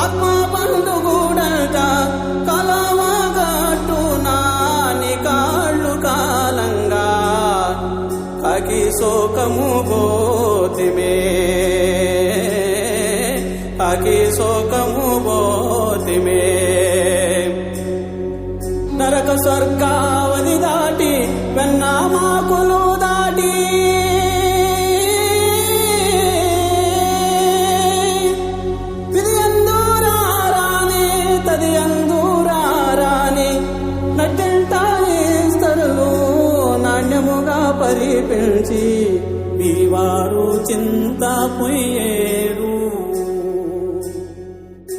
ఆత్మ పండు కూడట కలవగట్టు శోకము బోతిమే అగి నరక స్వర్గావధి దాటి వెన్నామాకులు నాణ్యముగా పరిపించి మీ చింత పొయ్యేరు.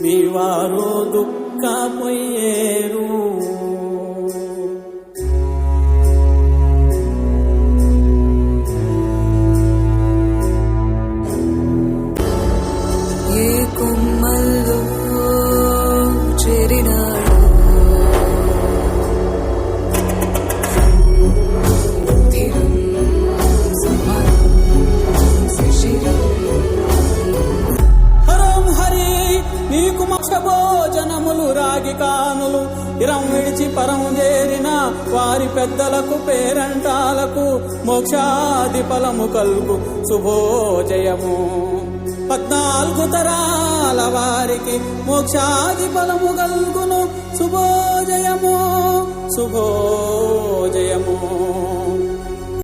మీవారు దుఃఖ పొయ్యేరు. భోజనములు రాగి కానులు. ఇరం విడిచి పరం చేరిన వారి పెద్దలకు పేరంటాలకు మోక్షాది ఫలము కల్గు. శుభోజయము పద్నాలుగు తరాల వారికి మోక్షాది ఫలము కల్గును. శుభోజయము శుభోజయము